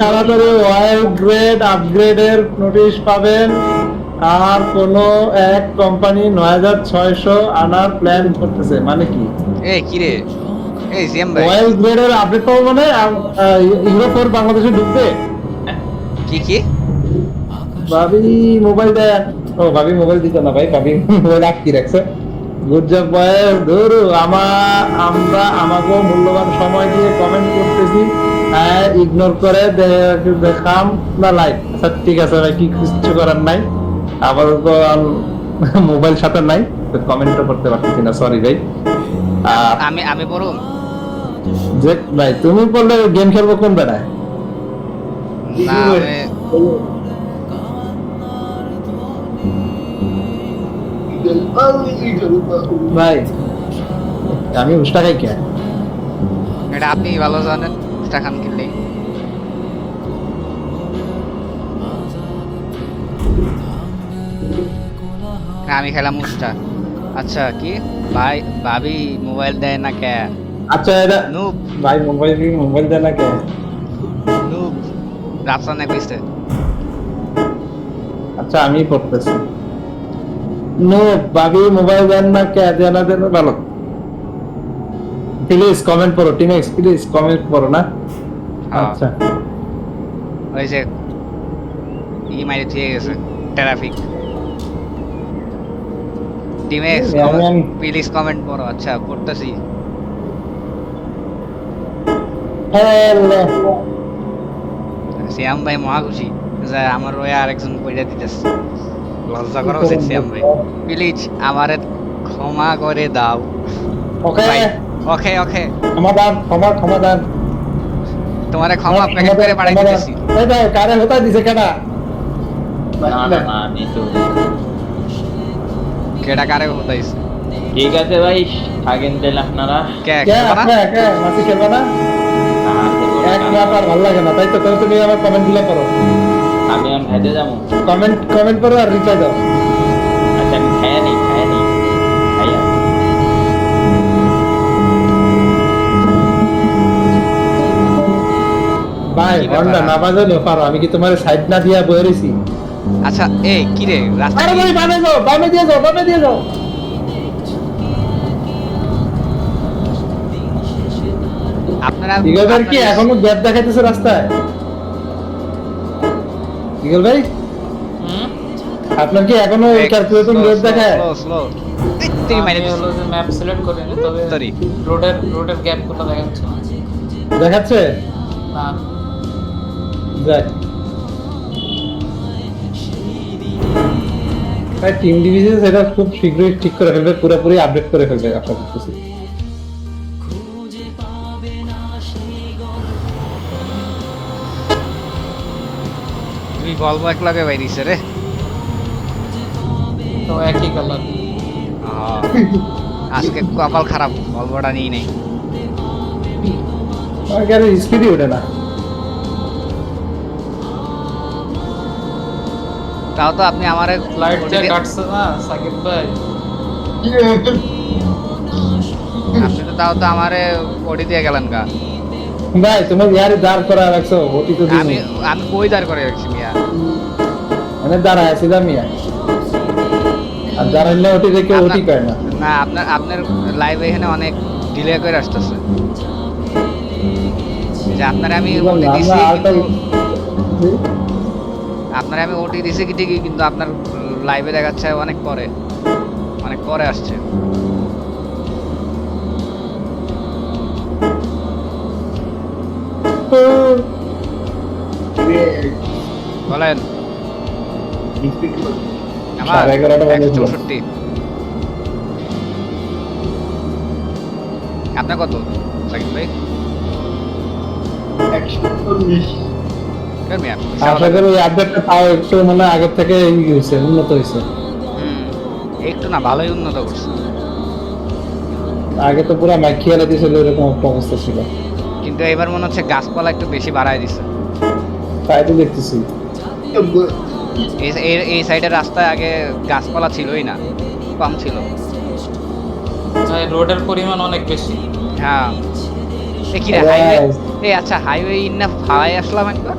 তাড়াতাড়ি wild grade আপগ্রেডের notice পাবেন। আর কোন এক কোম্পানি নয় হাজার ছয়শো আনার প্ল্যান করতেছে। মানে কি? এই কি রে? এই জিএম ভাই। ওয়াইল্ড গ্রেডের আপডেট পাবো মানে ফোর বাংলাদেশে ঢুকবে? কি কি? ভাবি মোবাইল দেন। ও ভাবি মোবাইল দিত না ভাই ভাবি মোবাইল আটকি রাখছে। গুড জব ধরু আমার আমরা আমাকেও মূল্যবান সময় দিয়ে কমেন্ট করতেছি। হ্যাঁ ইগনোর করে দেখাম না লাইক আচ্ছা ঠিক আছে ভাই কি কিছু করার নাই। আবার তো মোবাইল সাথে নাই কমেন্টও করতে পারতেছি না সরি ভাই। আমি আমি বড় যে ভাই তুমি বললে গেম খেলব কোন বেড়ায় ভাই আমি উষ্টা খাই কে? এটা আপনি ভালো জানেন খান আমি খেলাম উস্তা আচ্ছা কি? ভাই ভাবি মোবাইল দেয় না কে? আচ্ছা এটা নুব। ভাই মোবাইল মোবাইল দেয় না কে? নুব রাফসানে কইছে আচ্ছা আমি পড়তেছি। প্লিজ কমেন্ট করো টিনেক্স প্লিজ কমেন্ট করো না হ্যাঁ। আচ্ছা। ওই যে ই মাইরে দিয়ে গেছে ট্রাফিক টিমে আমি- আমি- প্লিজ কমেন্ট করো আচ্ছা করতেছি। হ্যালো। শ্যাম ভাই মহা খুশি যে আমার ওই আরেকজন কইরা দিতেছে। লজ্জা করা উচিত শ্যাম ভাই প্লিজ আমারে ক্ষমা করে দাও। ওকে ওকে ওকে সমাধান ক্ষমা সমাধান তোমারে ক্ষমা প্যাকেট করে পাঠাই দিতেছি এই ভাই কারে হতা দিছে কেডা? না না না আমি তো কেডা কারে হতাইছে? ঠিক আছে ভাই থাকেন তাহলে আপনারা। কে কে কে মাসি খেলবা না? না, এক না। ম্যাপ ভালো লাগে না তাই তো তুমি আমার কমেন্টগুলো করো। আমি খাইতে যাব। কমেন্ট কমেন্ট করো আর রিপ্লাই দাও। আচ্ছা আমি খাইয়া নেই খাইয়া নেই। খাইয়া ভাই হন্ডা না পারো আমি কি তোমার সাইড না দিয়া বয়ে আচ্ছা এই কি রে রাস্তা আরে ভাই বামে যাও বামে দিয়ে যাও বামে দিয়ে যাও। আপনারা কি এখনও গ্যাপ দেখাইতেছে রাস্তায়? ইগল ভাই? আপনার কি এখনও এই, ক্যালকুলেশন গ্যাপ দেখায়। এই, তুই মাইরে আমি দিছিস। হলো যে ম্যাপ সিলেক্ট করিনি তবে Sorry. রোডের রোডের গ্যাপগুলো দেখাচ্ছে। দেখাচ্ছে? না। যাক। ভাই টিম ডিভিশন সেটা খুব শীঘ্রই ঠিক করে ফেলবে পুরোপুরি আপডেট করে ফেলবে আশা তুই বলব এক লগে বাইরিছে রে। তো একই কালার আজকে কপাল খারাপ বলবোটা নিয়ে নেই। আমার কেন স্পিডই ওঠে না? তাও তো আপনি আমার লাইট যে কাটছে না সাকিব ভাই। আপনি তো তাও তো আমারে ওটি দিয়ে গেলেন গা। ভাই তুমি ইয়ারে দাঁড় করা রাখছো ওটি তো আমি আমি বই দাঁড় করে রাখছি মিয়া? মানে দাঁড়ায় আছি দামি আর দাঁড়াইলে ওটি দেখে ওটি না। না আপনার আপনার লাইভ এখানে অনেক ডিলে করে আসতেছে। যে আপনার আমি ওটি দিছি আপনার আমি ওটি দিছি কি ঠিকই কিন্তু আপনার লাইভে দেখাচ্ছে অনেক পরে। অনেক পরে আসছে। বলেন। আমার। চৌষট্টি। আপনার কত সাকিব ভাই? আশা করি আপডেটটা তাও একটু মানে আগের থেকে হয়েছে উন্নত হয়েছে। একটু না ভালোই উন্নত করছে। আগে তো পুরো মাইকিয়ে দিয়েছিল এরকম একটা অবস্থা ছিল। কিন্তু এবার মনে হচ্ছে গাছপালা একটু বেশি বাড়ায় দিছে। তাই তো দেখতেছি। এই- সাইডের রাস্তায় আগে গাছপালা ছিলই না কম ছিল। রোডের পরিমাণ অনেক বেশি। হ্যাঁ। কি রে হাইওয়ে এই আচ্ছা হাইওয়ে ইন না ভাড়ায় আসলাম একবার?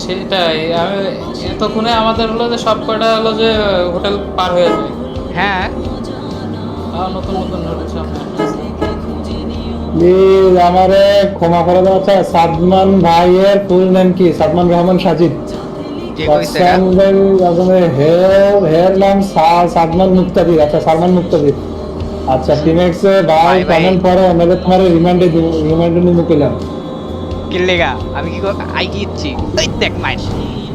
সেটাই আমি এতক্ষণে আমাদের হলো যে সব কয়টা হলো যে হোটেল পার হয়ে যায়। হ্যাঁ। নতুন নতুন হোটেল সামনে প্লিজ আমারে ক্ষমা করে দেওয়া আচ্ছা সাদমান ভাইয়ের ফুল নেম কি? সাদমান রহমান সাজিদ। হেয়ার নাম সাদমান মুক্তাদির আচ্ছা সালমান মুক্তাদির। আচ্ছা টিমেক্স ভাই ভাই, ভাই। কমেন্ট করো নাহলে তোমার রিমাইন্ডে দিব নিয়ে কইলাম। কিল্লেগা আমি কি আই কি ইচ্ছি? এই দেখ মাই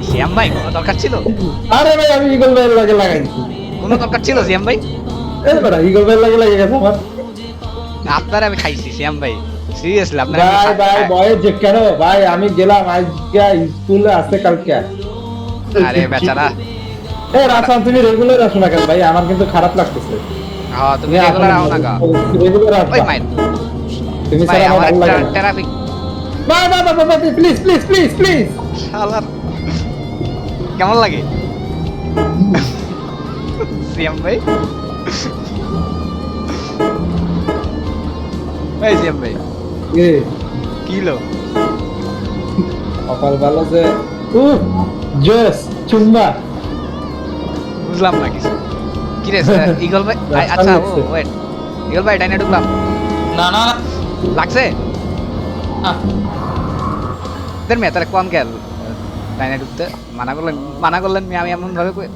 শ্যাম ভাই কোনো দরকার ছিল? আরে ভাই আমি ইগল ভাইয়ের লাগে লাগাই দিছি কোনো দরকার ছিল শ্যাম ভাই? এই বেটা ইগল ভাইয়ের লাগে লাগে গেছে আমার। আপনার আমি খাইছি শ্যাম ভাই। সিরিয়াসলি আপনার ভাই ভাই খা- যে কেন? ভাই আমি গেলাম আজকে স্কুলে আসতে কালকে। আরে বেচারা। এ রাসান তুমি রেগুলার আসো না কেন? ভাই আমার কিন্তু খারাপ লাগতেছে। হ্যাঁ তুমি রেগুলার আও না গা রেগুলার ওই মাই তুমি ভাই আমার একটা ট্রাফিক ভাই ভাই ভাই ভাই প্লিজ প্লিজ প্লিজ প্লিজ শালার। কেমন লাগে? সিয়াম ভাই। ভাই সিয়াম ভাই। এ। কি কপাল ভালো যে। উফ জোস চুম্বা। বুঝলাম না কিছু। কি রে ইগল ভাই আচ্ছা ও ওয়েট ইগল ভাই ডাইনে ঢুকলাম। না না। না, লাগছে? না। দেন তাহলে কম গেল ডাইনে ঢুকতে? মানা করলেন মানা করলেন মিয়া আমি এমন ভাবে কই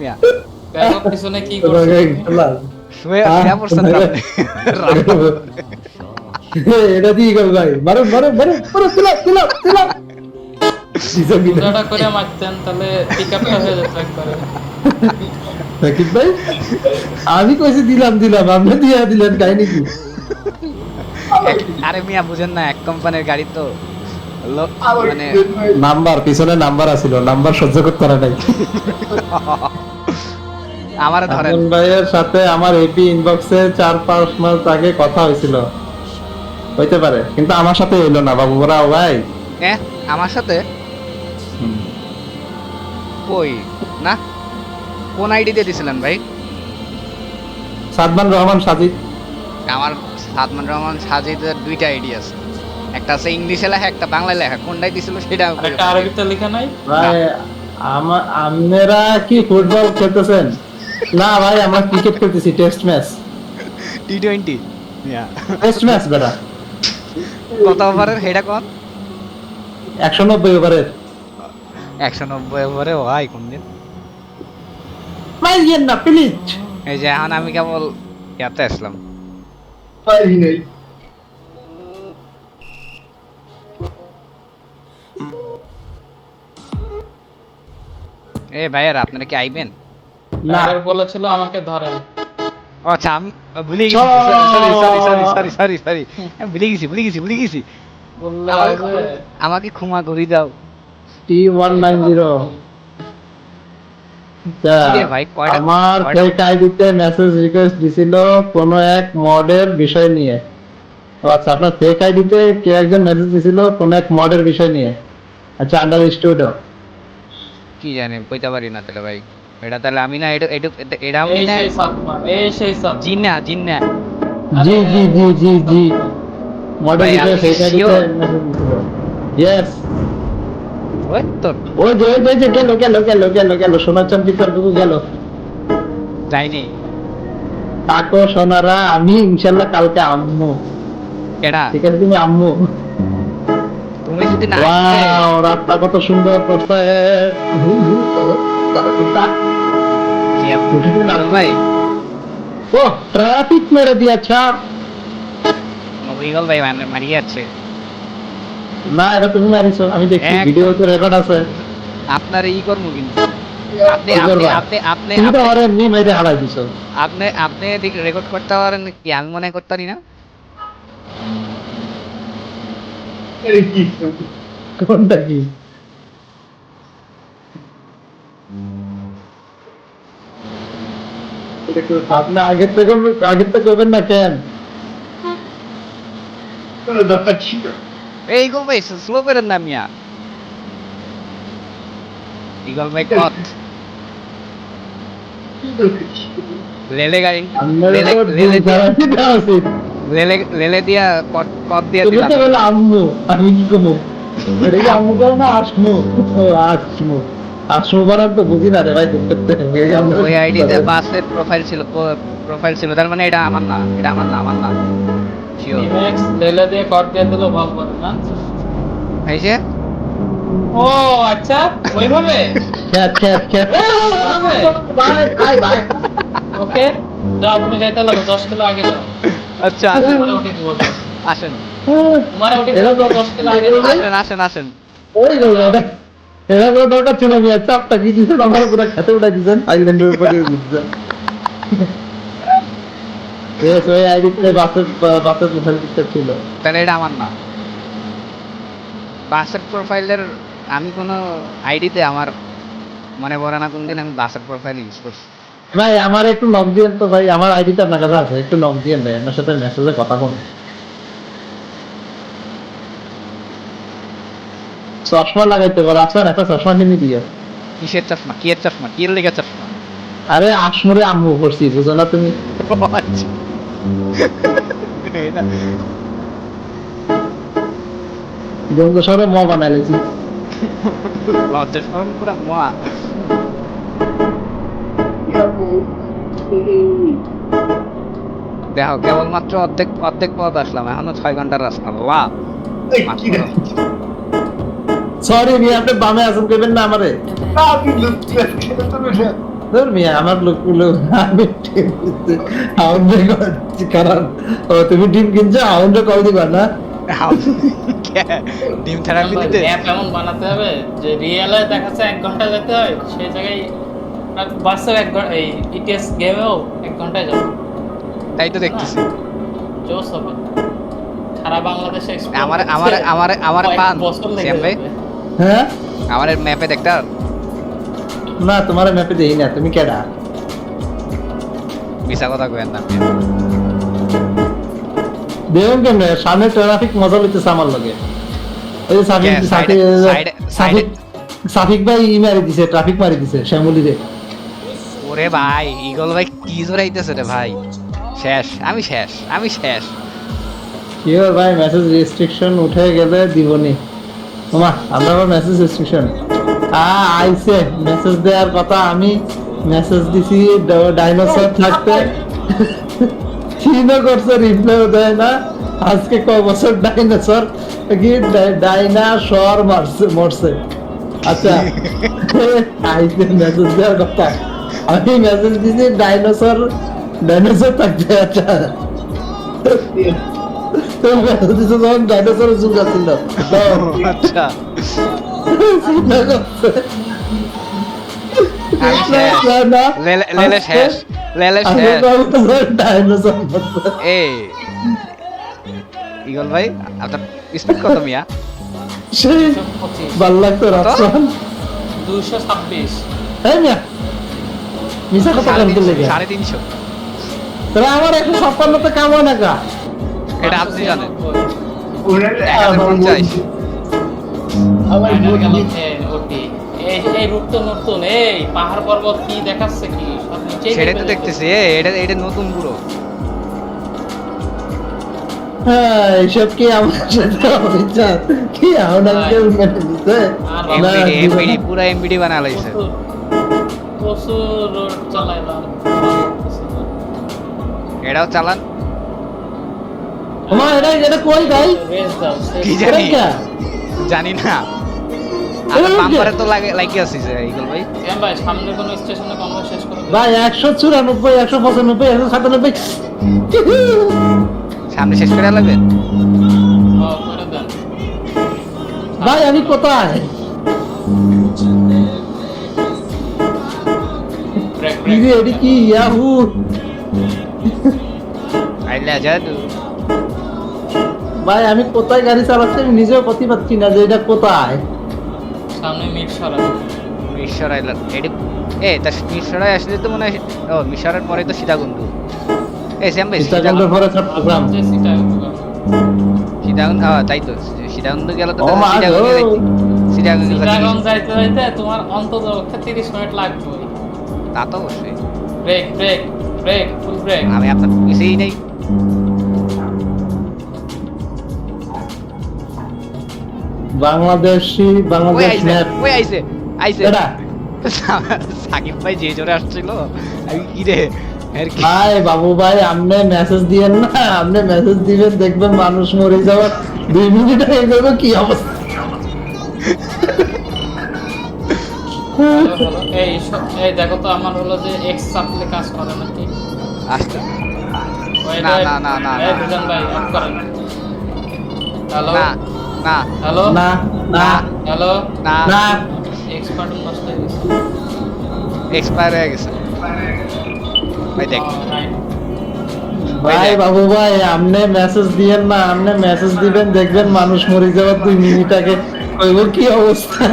মিয়া। পিছনে কি করছিস? এটা দিয়ে গেল ভাই? মারো মারো মারো মারো তুলা তুলা তুলা। পুরাটা করে মারতেন তাহলে পিক আপটা হয়ে যেত একবারে। সাকিব ভাই আমি কইছি দিলাম দিলাম আপনি দিয়া দিলেন কাহিনী কি? আরে মিয়া বুঝেন না এক কোম্পানির গাড়ি তো মানে নাম্বার পিছনে নাম্বার আছিল নাম্বার সহ্য করতে পারে নাই। আমার ধরেন। ভাইয়ের সাথে আমার এপি ইনবক্সে চার পাঁচ মাস আগে কথা হয়েছিল। হইতে পারে কিন্তু আমার সাথে এলো না বাবু। ওরা ভাই আমার সাথে? কই? না? কোন আইডি দিয়ে দিছিলেন ভাই? সাদমান রহমান সাজিদ। আমার সাদমান রহমান সাজিদের দুইটা আইডি আছে। একটা আছে ইংলিশে লেখা একটা বাংলায় লেখা। কোনটাই দিছিল সেটা একটা আরবিতে লেখা নাই? ভাই আমার আপনারা কি ফুটবল খেলতেছেন? না ভাই আমরা ক্রিকেট খেলতেছি test match T twenty test match বেটা। কত ওভারের সেটা কোন? একশো নব্বই ওভারের একশো নব্বই ওভারে ভাই কোন দিন মাইরিয়েন না প্লিজ এই যে এখন আমি কেবল ইয়াতে আসলাম। পারি নাই এ ভাইয়ার আপনারা কি আইবেন? না। বলেছিল আমাকে ধরেন। আচ্ছা আমি ভুলে গেছি। Sorry sorry sorry sorry sorry sorry ভুলে গেছি ভুলে গেছি ভুলে গেছি। আমাকে- ক্ষমা করে দাও। টি ওয়ান নাইন জিরো আমার ফেক আইডিতে মেসেজ রিকোয়েস্ট দিছিল কোন এক মডের বিষয় নিয়ে। আচ্ছা আপনার ফেক আইডিতে কে একজন মেসেজ দিছিল কোন এক মডের বিষয় নিয়ে। আচ্ছা আন্ডার স্টুডিও কি জানি কইতে পারি না তাহলে ভাই। এটা তাহলে আমি না এটা এটা এটা আমি এই না এই সেই সাতমান। জিন্না জিন্না জি জি জি জি জি। মডেল দিছিল ইয়েস ওই তো। ওই যে ওই যে, যে গেল গেল গেল গেল গেল সোনার চাঁদ বিচার গেল। যাইনি। তাকো সোনারা আমি ইনশাল্লাহ কালকে আম্মু। এটা ঠিক আছে তুমি আম্মু। তুমি যদি না ওয়াও রাতটা কত সুন্দর করতে মানে আমি রেকর্ড আপনি রেকর্ড করতে পারেন কি আমি মনে করতে পারি না কোনটা কি এটা কেউ- আপনি আগের থেকে আগের থেকে করবেন না কেন? এই ইগল ভাই স্লো করেন না মিয়া ইগল ভাই কত? লেলে গাড়ি। লেলে লেলে দিয়া কট কট দিয়া তুমি তো বলে আম্মু আমি কি কমু? এটা কি আম্মু করে না আসমু? আসমু। ওই আইডিতে বাসের প্রোফাইল ছিল প্রোফাইল ছিল তার মানে এটা আমার না এটা আমার না আমার না। শিওর লেলে দিয়ে কট দিয়ে দিল ভাব না? হয়েছে? ও আচ্ছা ওইভাবে? খ্যাত খ্যাত খ্যাত ভাই ভাই ভাই ওকে যাও তুমি যাইতে লাগো দশ কিলো আগে যাও। আচ্ছা তোমার আসেন। তোমার কিলো আগে আসেন আসেন আসেন। ওই এরা কোনো দরকার ছিল না চাপটা কি দিয়েছেন আমার পুরো খেতে উঠে দিয়েছেন। আইল্যান্ডের উপরে দিচ্ছেন ওই আইডিতে বাসের বাসের প্রোফাইল পিকচার ছিল। তাহলে এটা আমার না। বাসের প্রোফাইলের আমি কোনো আইডিতে আমার মনে পড়ে না কোনদিন আমি বাসের প্রোফাইল ইউজ করছি। ভাই আমার একটু নক দিয়েন তো ভাই আমার আইডিটা আপনার কাছে আছে একটু নক দিয়েন ভাই আপনার সাথে মেসেজে কথা কোন চশমা লাগাইতে পারো। আপনার একটা চশমা কিনে দিয়ে। কিসের চশমা? কি এর চশমা? কি লেগে চশমা? আরে আসমরে আম্মু করছি বুঝো না তুমি। আচ্ছা। জঙ্গ শহরে ম বানাইলেছি লজ্জা পুরা দেখো কেবলমাত্র অর্ধেক অর্ধেক পথ আসলাম। এখনও ছয় ঘণ্টার রাস্তা। করো। সরি মিয়া আপনি বামে আসুন কেবেন না আমারে। ধর মিয়া আমার আমি করছি কারণ ও তুমি টিম কিনছো আউন্ডে কল দিবা না? ডিম থেরাপি দিতে? অ্যাপ এমন বানাতে হবে যে রিয়েলে দেখাচ্ছে এক ঘণ্টা যেতে হয় সেই জায়গায় এক ঘণ্টা এই ইটিএস গেমেও এক ঘন্টায় যাবে। তাই তো দেখতেছি। জোস হবে। সারা বাংলাদেশে আমার আমার আমার আমার পান ভাই। হ্যাঁ? আমার ম্যাপে দেখতে না তোমার ম্যাপে দেই না তুমি কেডা? মিশা কথা কইেন না। দেখুন কেমনে সামনে ট্রাফিক মজা লইতেছে আমার লগে। ওই সাফিক সাফিক সাফিক ভাই ই মারি দিছে ট্রাফিক মারি দিছে শ্যামলি রে ওরে ভাই ইগল ভাই কি জোরাইতেছে রে ভাই। শেষ আমি শেষ আমি শেষ। কিওর ভাই মেসেজ রেস্ট্রিকশন উঠে গেলে দিবনি। ওমা আমরা আবার মেসেজ রেস্ট্রিকশন আ, আইছে। মেসেজ দেওয়ার কথা আমি মেসেজ দিছি ডাইনোসর থাকতে। চিনো করছে রিপ্লাই দেয় না। আজকে ক বছর ডাইনোসর কি ডাইনাসর মারছে, মরছে। আচ্ছা। আইছে মেসেজ দেওয়ার কথা। আমি মেসেজ দিছি ডাইনোসর ডাইনোসর থাকতে। আচ্ছা। আচ্ছা হ্যাঁ আমার একশো ছাপ্পান্নতে কাম হয় না কা এটা আপনি জানেন। আমার এক হাজার পঞ্চাশ ওটি এই যে এই রূপ তো নতুন এই পাহাড় পর্বত কি দেখাচ্ছে কি? সেটাই তো দেখতেছি। এটা এটা নতুন পুরো। হ্যাঁ এইসব কি আমার সাথে হয়েছে কি আপনাকে মেনে দিতে এমবিডি দিবে এমবিডি না। পুরো এমবিডি বানা লাইছে। প্রচুর- প্রচুর রোড চালাইলাম এটাও চালান। ওমা এটা এটা কই ভাই? কি জানি? জানি না। বাম্পারে তো লাগে লাইকি আছিস ইগল ভাই। ভাই সামনে কোনো স্টেশনে কনভয় শেষ করে দিন। ভাই একশো চুরানব্বই একশো পঁচানব্বই একশো সাতানব্বই। সামনে শেষ করে লাগবেন ও, করে দেন। ভাই আমি কোথায়? কি রে এটি কি? ইয়াহু। আইলে জাদু ভাই আমি কোথায় গাড়ি চালাচ্ছি? আমি নিজেও কথি পাচ্ছি না যে এটা কোথায়। সামনে মিশর আইলাম এডি এ তা মিশরে আসলে তো মনে হয় ও মিশরের পরে তো সীতাকুণ্ড। এই শ্যাম ভাই ইনস্টাগ্রামের পরে যে সিটা সীতাকুণ্ড। হ্যাঁ তাই তো সীতাকুণ্ড গেল তো গো। সীতাকুণ্ড যাইতে যাইতে তোমার অন্তত পক্ষে তিরিশ মিনিট লাগবে। তা তো অবশ্যই। Brake brake brake full brake আমি আপনার পিছেই নেই। বাংলাদেশি বাংলাদেশ ম্যাপ ওই আইছে আইছে এটা? সাকিব ভাই যে জোরে আসছিল আমি কি? রে ভাই বাবু ভাই আপনি মেসেজ দিয়েন না আপনি মেসেজ দিবেন দেখবেন মানুষ মরে যাওয়ার দুই মিনিট হয়ে যাবে কি অবস্থা। এই এই দেখো তো আমার হলো যে এক্স চাপলে কাজ করে নাকি? আসতে না, না, না, না, না। ভাই অফ করেন। হ্যালো? না। না হ্যালো না। না। হ্যালো না। না। এক্সপার্ট নষ্ট হয়ে গেছে। এক্সপায়ার হয়ে গেছে। ভাই দেখ। ভাই বাবু ভাই আপনি মেসেজ দিয়েন না। আপনি মেসেজ দিবেন দেখবেন মানুষ মরে যাওয়ার দুই মিনিট আগে। কইব কি অবস্থা?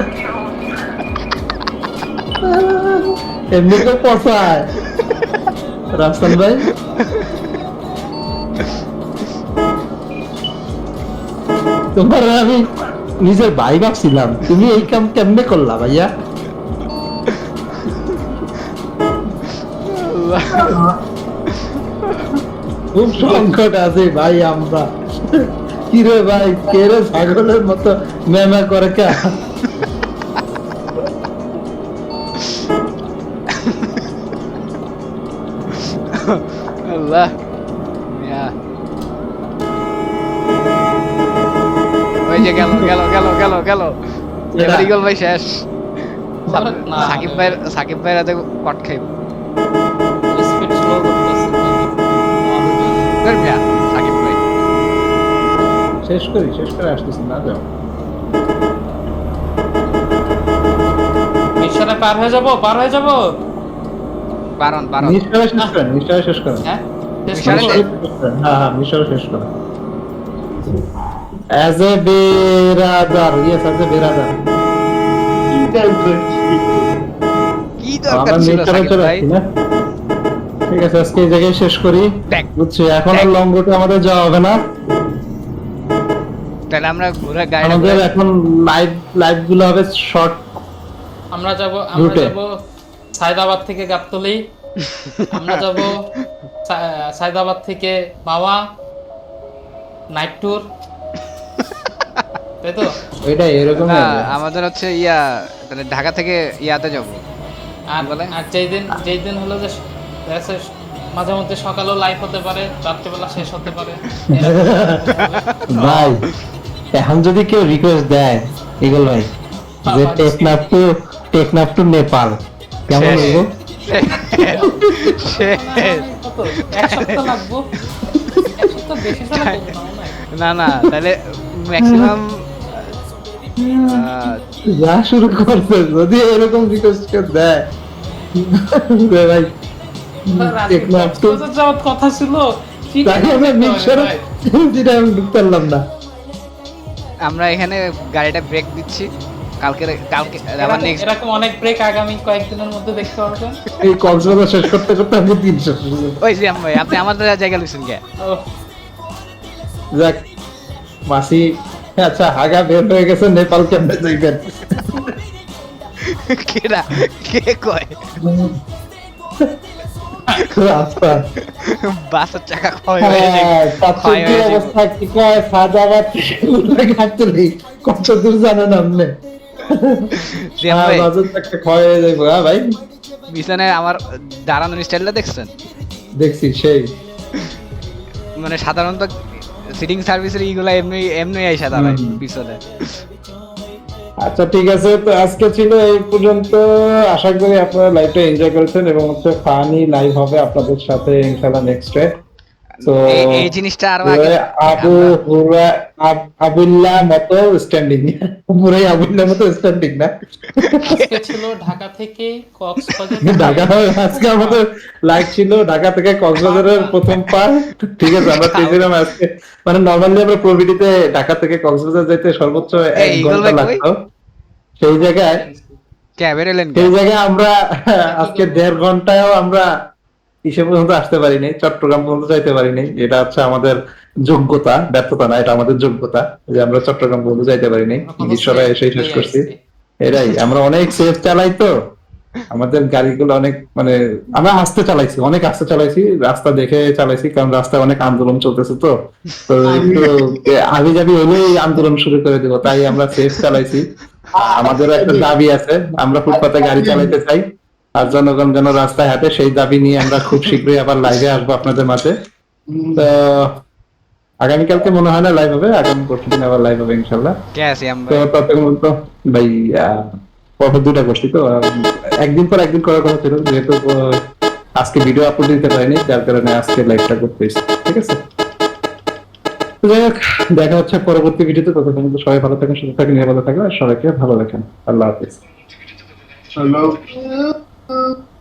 এমনি তো পচায়। রাফসান ভাই? তোমার আমি নিজের ভাই ভাবছিলাম। তুমি এই কাম কেমনে করলা ভাইয়া? খুব সংকট আছে ভাই আমরা। কিরে ভাই, কে রে ছাগলের মতো মেমা করে কে? আল্লাহ। যে গেল গেল গেল গেল গেল। ইগল ভাই শেষ। সাকিব ভাই সাকিব ভাই রাতে কট খাইব সাকিব ভাই। শেষ করি শেষ করে আসতেছি না যাও। মিশনে পার হয়ে যাব পার হয়ে যাব। বারণ বারণ। মিস্টারে শেষ করেন মিস্টারে শেষ করেন। হ্যাঁ শেষ মিশনে? শেষ? হ্যাঁ হ্যাঁ মিস্টারে শেষ করেন। অ্যাজ এ বেরাদার ইয়েস অ্যাজ এ বেরাদার কি দরকার ছিল মিস্টারে সাকিব চলে ভাই? আসছি না? ঠিক আছে আজকে এই জায়গায় শেষ করি। বুঝছি এখন আর লং রুটে আমাদের যাওয়া হবে না। তাহলে আমরা ঘুরে গাড়ি আমাদের এখন লাইভ লাইভগুলো হবে শর্ট আমরা যাব আমরা রুটে। যাব সায়দাবাদ থেকে গাবতলি। আমরা যাব সা- সায়দাবাদ থেকে মাওয়া নাইট ট্যুর তাই তো? ওইটাই এরকম আমাদের হচ্ছে ইয়া তাহলে ঢাকা থেকে ইয়াতে যাব। আর বলে? আর যেই দিন যেই দিন হলো যে মাঝে মধ্যে সকালেও লাইভ হতে পারে রাত্রিবেলা শেষ হতে পারে। ভাই এখন যদি কেউ রিকোয়েস্ট দেয় ইগল ভাই যে টেকনাফ টু টেকনাফ টু নেপাল কেমন হইব। না না। তাহলে ম্যাক্সিমাম যা শুরু করছে যদি এরকম রিকোয়েস্ট দেয় ভাই। কথা ছিল আমরা না। এখানে গাড়িটা ব্রেক দিচ্ছি। কালকে কালকে আবার নেক্সট এরকম অনেক ব্রেক আগামী কয়েকদিনের মধ্যে দেখতে পারবেন। এই কক্সবাজার শেষ করতে করতে আমি তিনশো ওই যে ভাই আপনি আমাদের জায়গা লইছেন কে যাক মাসি আচ্ছা হাগা বের হয়ে গেছে নেপাল কেমনে যাইবেন কেডা? কে কয়? আচ্ছা বাসের চাকা ক্ষয় হয়ে হ্যাঁ, যায়। হয়ে অবস্থা? কি কয়? কত দূর জানেন আপনি? হ্যাঁ, তো একটা ক্ষয় হয়ে যাইবো। হ্যাঁ ভাই। বিছানায় আমার দাঁড়ানোর স্টাইলটা দেখছেন? দেখছি সেই। মানে সাধারণত সিটিং সার্ভিসের ইগুলা এমনি এমনি আইসা দাঁড়ায়। পিছনে। আচ্ছা ঠিক আছে। তো আজকে ছিল এই পর্যন্ত। আশা করি আপনারা লাইভটা এনজয় করেছেন এবং হচ্ছে ফানি লাইভ হবে আপনাদের সাথে ইনশাআল্লাহ নেক্সট ডে তো এই- এই জিনিসটা আরও আগে আবু হুরা আবুল্লাহ মতো স্ট্যান্ডিং পুরাই আবুল্লাহ মতো স্ট্যান্ডিং না? ছিল ঢাকা থেকে কক্সবাজার। ঢাকা আজকে আমাদের লাইভ ছিল ঢাকা থেকে কক্সবাজারের প্রথম পার্ট ঠিক আছে আমরা চেয়েছিলাম আজকে। মানে নর্মালি আমরা প্রবিডিতে ঢাকা থেকে কক্সবাজার যেতে সর্বোচ্চ এক ঘণ্টা লাগতো। সেই জায়গায় ক্যাবের এলেন সেই জায়গায় আমরা আজকে দেড় ঘন্টায়ও আমরা ইসে পর্যন্ত আসতে পারিনি চট্টগ্রাম পর্যন্ত যাইতে পারিনি। এটা হচ্ছে আমাদের যোগ্যতা ব্যর্থতা না এটা আমাদের যোগ্যতা যে আমরা চট্টগ্রাম পর্যন্ত যাইতে পারিনি। বিশ্বরা এসেই শেষ করছি। এটাই আমরা অনেক সেফ চালাই তো। আমাদের গাড়িগুলো অনেক মানে আমরা আস্তে চালাইছি অনেক আস্তে চালাইছি রাস্তা দেখে চালাইছি কারণ রাস্তায় অনেক আন্দোলন চলতেছে তো। তো একটু আবি যাবি হলেই আন্দোলন শুরু করে দিব তাই আমরা সেফ চালাইছি। আমাদেরও একটা দাবি আছে আমরা ফুটপাতে গাড়ি চালাইতে চাই। আর জনগণ যেন রাস্তায় হাঁটে সেই দাবি নিয়ে আমরা খুব শীঘ্রই আবার লাইভে আসব আপনাদের মাঝে। তো আগামীকালকে মনে হয় না লাইভ হবে আগামী পরশু দিন আবার লাইভ হবে ইনশাল্লাহ তো আমরা ততক্ষণ তো ভাই পরপর দুটা করছি তো একদিন পর একদিন করার কথা ছিল যেহেতু আজকে ভিডিও আপলোড দিতে পারিনি যার কারণে আজকে লাইভটা করতে এসেছি ঠিক আছে? যাই হোক দেখা হচ্ছে পরবর্তী ভিডিওতে ততক্ষণ পর্যন্ত সবাই ভালো থাকেন সুস্থ থাকেন নিরাপদে থাকবেন আর সবাইকে ভালো রাখেন। আল্লাহ হাফিজ। Hello. 嗯。